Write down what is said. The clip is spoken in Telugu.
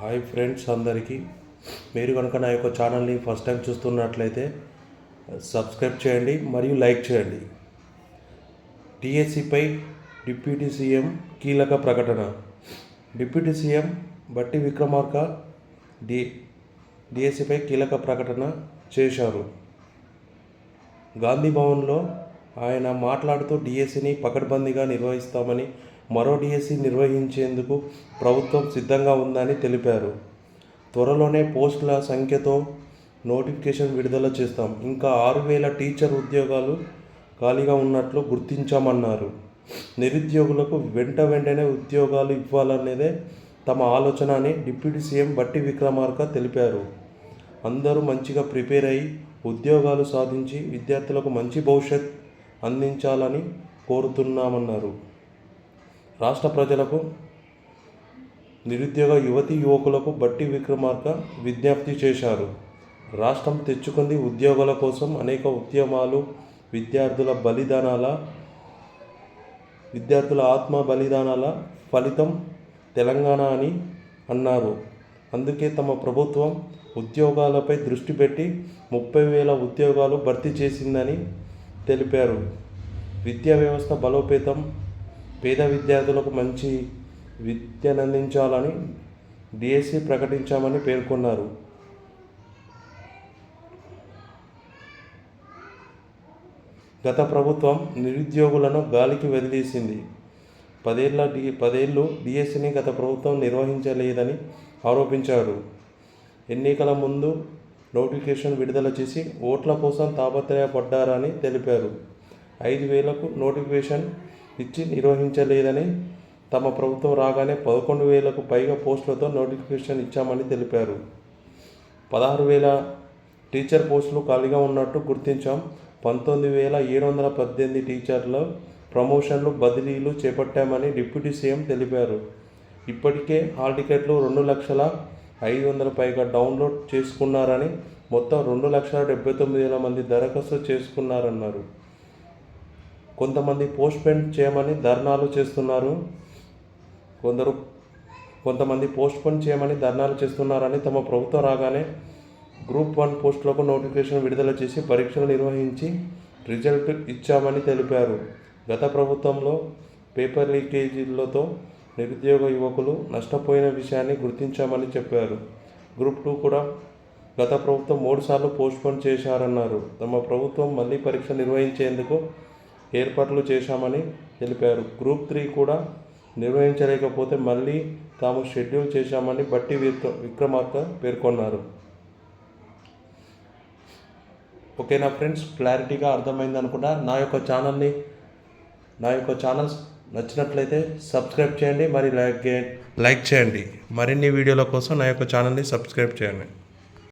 హాయ్ ఫ్రెండ్స్ అందరికీ. మీరు కనుక నా యొక్క ఛానల్ని ఫస్ట్ టైం చూస్తున్నట్లయితే సబ్స్క్రైబ్ చేయండి మరియు లైక్ చేయండి. టీఎస్సీపై డిప్యూటీ సీఎం కీలక ప్రకటన. డిప్యూటీ సీఎం బట్టి విక్రమార్క డి డిఎస్సిపై కీలక ప్రకటన చేశారు. గాంధీ భవన్లో ఆయన మాట్లాడుతూ డిఎస్సిని పకడ్బందీగా నిర్వహిస్తామని మరో డిఎస్సి నిర్వహించేందుకు ప్రభుత్వం సిద్ధంగా ఉందని తెలిపారు. త్వరలోనే పోస్టుల సంఖ్యతో నోటిఫికేషన్ విడుదల చేస్తాం. ఇంకా ఆరు వేల టీచర్ ఉద్యోగాలు ఖాళీగా ఉన్నట్లు గుర్తించామన్నారు. నిరుద్యోగులకు వెంట వెంటనే ఉద్యోగాలు ఇవ్వాలనేదే తమ ఆలోచన అని డిప్యూటీ సీఎం బట్టి విక్రమార్క తెలిపారు. అందరూ మంచిగా ప్రిపేర్ అయ్యి ఉద్యోగాలు సాధించి విద్యార్థులకు మంచి భవిష్యత్ అందించాలని కోరుతున్నామన్నారు. రాష్ట్ర ప్రజలకు నిరుద్యోగ యువతి యువకులకు బట్టి విక్రమార్క విజ్ఞప్తి చేశారు. రాష్ట్రం తెచ్చుకుంది ఉద్యోగాల కోసం అనేక ఉద్యమాలు విద్యార్థుల బలిదానాల విద్యార్థుల ఆత్మ బలిదానాల ఫలితం తెలంగాణ అని అన్నారు. అందుకే తమ ప్రభుత్వం ఉద్యోగాలపై దృష్టి పెట్టి ముప్పై వేల ఉద్యోగాలు భర్తీ చేసిందని తెలిపారు. విద్యా వ్యవస్థ బలోపేతం పేద విద్యార్థులకు మంచి విద్యనందించాలని డిఎస్సి ప్రకటించామని పేర్కొన్నారు. గత ప్రభుత్వం నిరుద్యోగులను గాలికి వదిలేసింది. పదేళ్ళ డి పదేళ్ళు డిఎస్సిని గత ప్రభుత్వం నిర్వహించలేదని ఆరోపించారు. ఎన్నికల ముందు నోటిఫికేషన్ విడుదల చేసి ఓట్ల కోసం తాపత్రయపడ్డారని తెలిపారు. ఐదు వేలకు నోటిఫికేషన్ ఇచ్చి నిర్వహించలేదని తమ ప్రభుత్వం రాగానే పదకొండు వేలకు పైగా పోస్టులతో నోటిఫికేషన్ ఇచ్చామని తెలిపారు. పదహారు వేల టీచర్ పోస్టులు ఖాళీగా ఉన్నట్టు గుర్తించాం. పంతొమ్మిది వేల ఏడు వందల పద్దెనిమిది టీచర్ల ప్రమోషన్లు బదిలీలు చేపట్టామని డిప్యూటీ సీఎం తెలిపారు. ఇప్పటికే హాల్ టికెట్లు రెండు లక్షల ఐదు వందల పైగా డౌన్లోడ్ చేసుకున్నారని మొత్తం రెండు లక్షల డెబ్బై తొమ్మిది వేల మంది దరఖాస్తు చేసుకున్నారన్నారు. కొంతమంది పోస్ట్పెండ్ చేయమని ధర్నాలు చేస్తున్నారు. కొందరు కొంతమంది పోస్ట్పోన్ చేయమని ధర్నాలు చేస్తున్నారని తమ ప్రభుత్వం రాగానే గ్రూప్ వన్ పోస్టులకు నోటిఫికేషన్ విడుదల చేసి పరీక్షలు నిర్వహించి రిజల్ట్ ఇచ్చామని తెలిపారు. గత ప్రభుత్వంలో పేపర్ లీకేజీలతో నిరుద్యోగ యువకులు నష్టపోయిన విషయాన్ని గుర్తించామని చెప్పారు. గ్రూప్ టూ కూడా గత ప్రభుత్వం మూడుసార్లు పోస్ట్పోన్ చేశారన్నారు. తమ ప్రభుత్వం మళ్ళీ పరీక్ష నిర్వహించేందుకు ఏర్పాట్లు చేశామని తెలిపారు. గ్రూప్ త్రీ కూడా నిర్వహించలేకపోతే మళ్ళీ తాము షెడ్యూల్ చేశామని బట్టి విక్ర విక్రమార్క పేర్కొన్నారు. ఓకేనా ఫ్రెండ్స్? క్లారిటీగా అర్థమైంది అనుకుంటా. నా యొక్క ఛానల్ని నా యొక్క ఛానల్స్ నచ్చినట్లయితే సబ్స్క్రైబ్ చేయండి. మరి లైక్ లైక్ చేయండి. మరిన్ని వీడియోల కోసం నా యొక్క ఛానల్ని సబ్స్క్రైబ్ చేయండి.